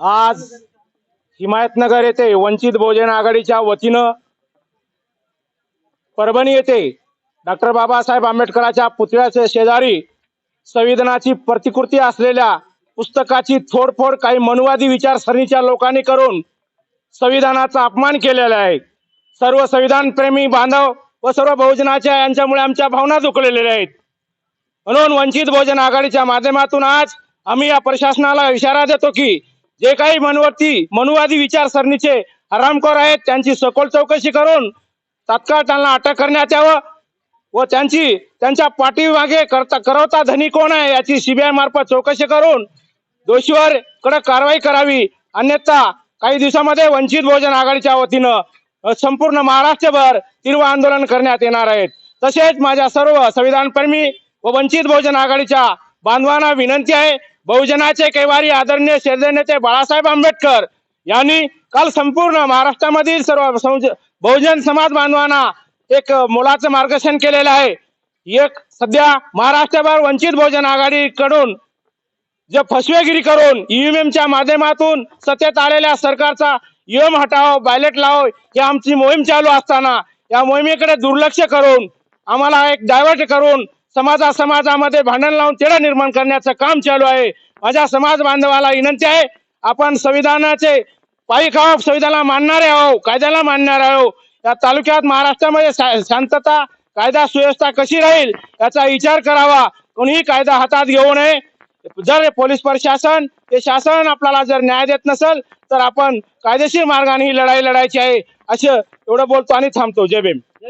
आज हिमायतनगर येथे वंचित बहुजन आघाडीच्या वतीनं परभणी येथे डॉक्टर बाबासाहेब आंबेडकरांच्या पुतळ्याचे शेजारी संविधानाची प्रतिकृती असलेल्या पुस्तकाची थोडफोड काही मनुवादी विचारसरणीच्या लोकांनी करून संविधानाचा अपमान केलेला आहे. सर्व संविधान प्रेमी बांधव व सर्व बहुजनाच्या यांच्यामुळे आमच्या भावना दुखलेल्या आहेत. म्हणून वंचित बहुजन आघाडीच्या माध्यमातून आज आम्ही या प्रशासनाला इशारा देतो की जे काही मनवर्ती मनुवादी विचारसरणीचे हरामखोर आहेत त्यांची सखोल चौकशी करून तात्काळ त्यांना अटक करण्यात यावं व त्यांची त्यांच्या पाठीमागे करता करवता धनी कोण आहे याची सीबीआय मार्फत चौकशी करून दोषीवर कडक कारवाई करावी. अन्यथा काही दिवसामध्ये वंचित बहुजन आघाडीच्या वतीनं संपूर्ण महाराष्ट्रभर तीव्र आंदोलन करण्यात येणार आहेत. तसेच माझ्या सर्व संविधानप्रेमी व वंचित बहुजन आघाडीच्या बांधवांना विनंती आहे बहुजनाचे कैवारी आदरणीय शेरदे नेते बाळासाहेब आंबेडकर यांनी काल संपूर्ण महाराष्ट्रामधील सर्व संज- बहुजन समाज बांधवांना एक मोलाचं मार्गदर्शन केलेलं आहे. एक सध्या महाराष्ट्रभर वंचित बहुजन आघाडीकडून जे फसवेगिरी करून ईव्हीएम च्या माध्यमातून सत्तेत आलेल्या सरकारचा ईव्हीएम हटाव बॅलेट लाव ही आमची मोहीम चालू असताना या मोहिमेकडे दुर्लक्ष करून आम्हाला एक डायव्हर्ट करून समाजा समाजामध्ये भांडण लावून तेढा निर्माण करण्याचं काम चालू आहे. माझ्या समाज बांधवाला विनंती आहे आपण संविधानाचे पायी खाव संविधानाला मानणारे आहो कायद्याला मानणारे आहो या तालुक्यात महाराष्ट्रामध्ये शांतता कायदा सुव्यवस्था कशी राहील याचा विचार करावा. कोणीही कायदा हातात घेऊ नये. जर पोलीस प्रशासन ते शासन आपल्याला जर न्याय देत नसेल तर आपण कायदेशीर मार्गाने ही लढाई लढायची आहे असं एवढं बोलतो आणि थांबतो. जय भीम.